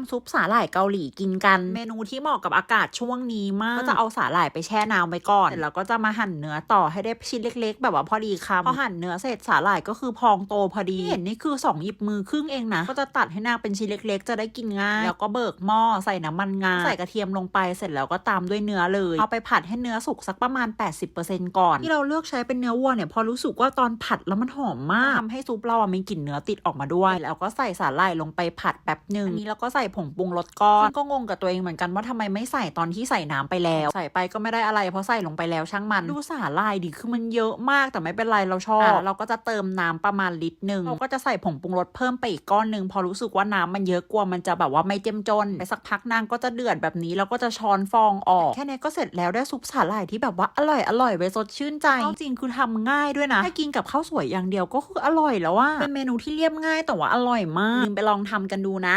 ำซุปสาหร่ายเกาหลีกินกัน เมนูที่เหมาะกับอากาศช่วงนี้มาก ก็จะเอาสาหร่ายไปแช่น้ำไว้ก่อนเสร็จแล้วก็จะมาหั่นเนื้อต่อให้ได้ชิ้นเล็ก ๆ แบบว่าพอดีคำพอหั่นเนื้อเสร็จสาหร่ายก็คือพองโตพอดีเห็นนี่คือสองหยิบมือครึ่งเองนะ ก็จะตัดให้นางเป็นชิ้นเล็ก ๆ จะได้กินง่าย แล้วก็เบิกหม้อใส่น้ำมันงาใส่กระเทียมลงไปเสร็จแล้วก็ตามด้วยเนื้อเลยเอาไปผัดให้เนื้อสุกสักประมาณ 80%ก่อน ที่เราเลือกใช้เป็นเนื้อวัวเนี่ยเพอรู้สึกว่าตอนผัดแล้วมันหอมมากทำให้ซุปเราอะมีกลิ่นเนื้อติดออกมาด้วย แล้วก็ใส่สาหร่ายลงไปผัดแป๊บหนึ่งอันนี้เราก็ใส่ผงปรุงรสก้อนซึ่งก็งงกับตัวเองเหมือนกันว่าทำไมไม่ใส่ตอนที่ใส่น้ำไปแล้ว ใส่ไปก็ไม่ได้อะไรเพราะใส่ลงไปแล้วช่างมันดูสาหร่ายดิคือมันเยอะมากแต่ไม่เป็นไรเราชอบเราก็จะเติมน้ำประมาณลิตรหนึ่งเราก็จะใส่ผงปรุงรสเพิ่มไปอีกก้อนหนึ่งพอรู้สึกว่าน้ำมันเยอะกลัวมันจะแบบว่าไม่เจ้มจนไปสักพักนางก็จะเดือดแบบนี้แล้วก็จะช้อนฟองออก แค่นี้ก็เสร็จแล้วได้ซุปสาหร่ายที่แบบว่าอร่อยอร่อยไปสดชื่นใจเอาจริงคือทำง่ายด้วยนะถ้ากินกับข้าวสวยอย่างเดียวก็คืออร่อยแล้วว่าเป็นเมนูที่เรียบง่ายแต่ว่าอร่อยมากลืมไปลองทำกันดูนะ